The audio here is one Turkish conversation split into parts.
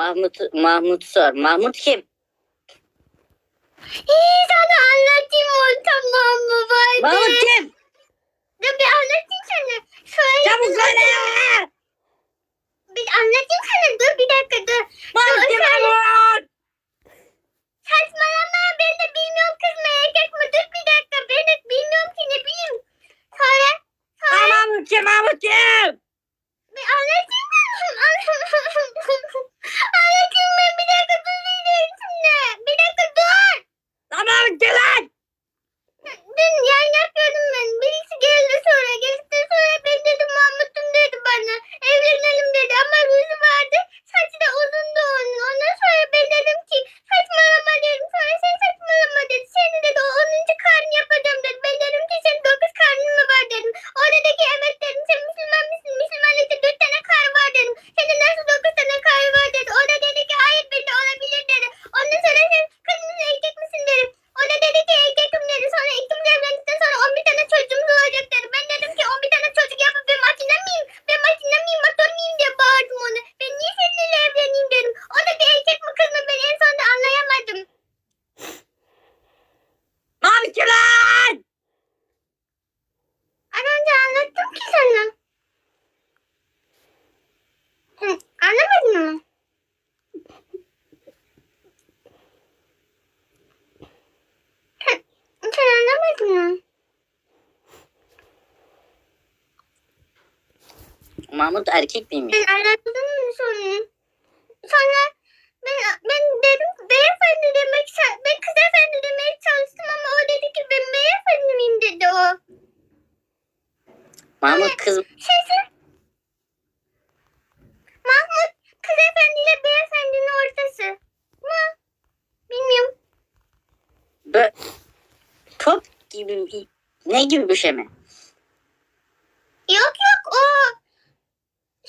Mahmut Mahmut sor. Mahmut kim? İyi sana anlatayım o tamam mı? Mahmut kim? Dur bir anlatayım sana. Şöyle Çabuk söyle. bir anlatayım sana. Dur bir dakika dur. Mahmut Dur, kim Mahmut? Saçmalama ben de bilmiyorum kız mı erkek mi? Dur bir dakika ben de bilmiyorum ki ne bileyim. Sonra Ha, Mahmut kim Mahmut kim? bir anlatayım ben. anlatayım ben bir dakika dur diyeceğim şimdi. Bir dakika dur. Lan Mahmut kim lan? Dün yayın yapıyordum ben. Birisi geldi sonra. Geldikten sonra ben dedim Mahmut'um dedi bana. Evlenelim dedi ama ruju vardı. Saçı da uzundu onun. Ondan sonra ben dedim ki saçmalama dedim. Sonra sen saçmalama dedi. Seni dedi o 10. karnı yapacağım dedi. Ben dedim ki senin 9 karnın mı var dedim. O dedi ki evet dedim. Sen Müslüman mısın? Müslümanlıkta 4 tane kar var dedim. Senin nasıl 9 tane kar var dedi. O da dedi ki hayır bende olabilir dedi. Ondan sonra sen kız mısın erkek misin dedim. O da dedi ki erkekim dedi. Sonra ikimiz evlendikten sonra 11 tane çocuğumuz olacak dedi. Ben dedim ki 11 tane çocuk yapıp ben makine miyim? Ben makine miyim? Motor muyum diye bağırdım ona. Ben niye seninle evleneyim dedim. O da bir erkek mi kız mı ben en sonunda anlayamadım. Mahmut kim lan? Az önce anlattım ki sana. Hı, anlamadın mı? Hı, Sen anlamadın mı? Mahmut erkek miymiş? Ben anlattım mı sonra? Sonra ben, ben dedim beyefendi demek ben kız efendi demeye çalıştım ama o dedi ki ben beyefendi miyim dedi o. Mahmut kız Sesi. Mahmut kız efendi ile beyefendinin ortası. Mı? Bilmiyorum. bö top gibi ne gibi bir şey mi? Yok yok.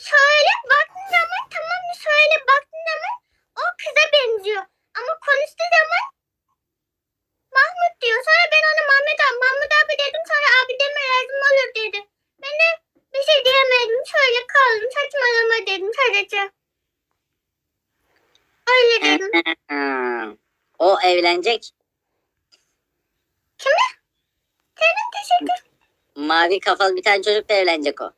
Şöyle baktığın zaman tamam mı? Şöyle baktığın zaman o kıza benziyor. Ama konuştuğu zaman Mahmut diyor. Sonra ben ona Mahmut abi, Mahmut abi dedim. Sonra abi deme lazım olur dedi. Ben de bir şey diyemedim. Şöyle kaldım. Saçmalama dedim sadece. Öyle dedim. o evlenecek. Kime? Senin teşekkür. Mavi kafalı bir tane çocukla evlenecek o.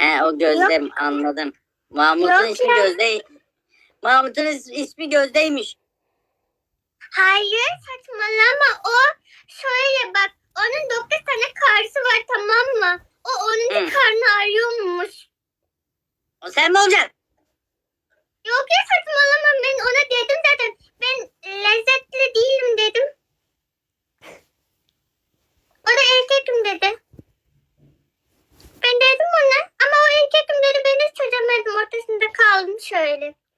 He o Gözde anladım. Mahmut'un Yok ismi ya. Gözde. Mahmut'un is- ismi Gözde'ymiş. Hayır saçmalama o şöyle bak onun 9 tane karısı var tamam mı? O onun Hı. karnı arıyormuş. O sen mi olacaksın? Yok ya saçmalama ben ona dedim zaten. れ。